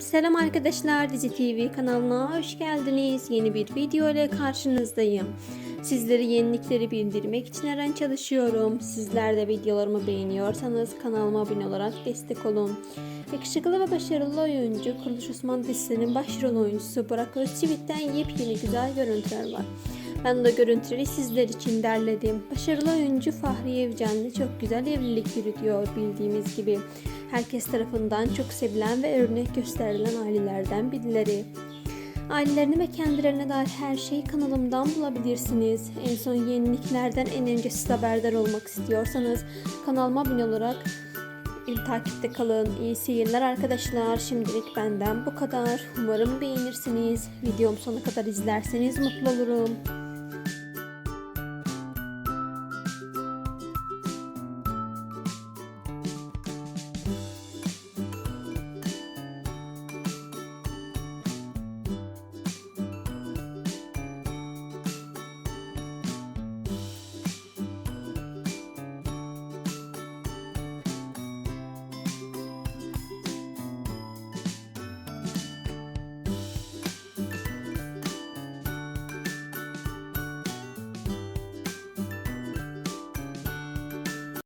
Selam arkadaşlar Dizi TV kanalına hoş geldiniz. Yeni bir video ile karşınızdayım. Sizleri yenilikleri bildirmek için her an çalışıyorum. Sizler de videolarımı beğeniyorsanız kanalıma abone olarak destek olun. Yakışıklı ve başarılı oyuncu Kuruluş Osman dizisinin başrol oyuncusu Burak Özçivit'ten yepyeni güzel görüntüler var. Ben de görüntüleri sizler için derledim. Başarılı oyuncu Fahriye Evcen'le çok güzel evlilik yürütüyor bildiğimiz gibi. Herkes tarafından çok sevilen ve örnek gösterilen ailelerden birileri. Ailelerini ve kendilerine dair her şeyi kanalımdan bulabilirsiniz. En son yeniliklerden en önce siz haberdar olmak istiyorsanız kanalıma abone olarak takipte kalın. İyi seyirler arkadaşlar. Şimdilik benden bu kadar. Umarım beğenirsiniz. Videomu sonuna kadar izlerseniz mutlu olurum.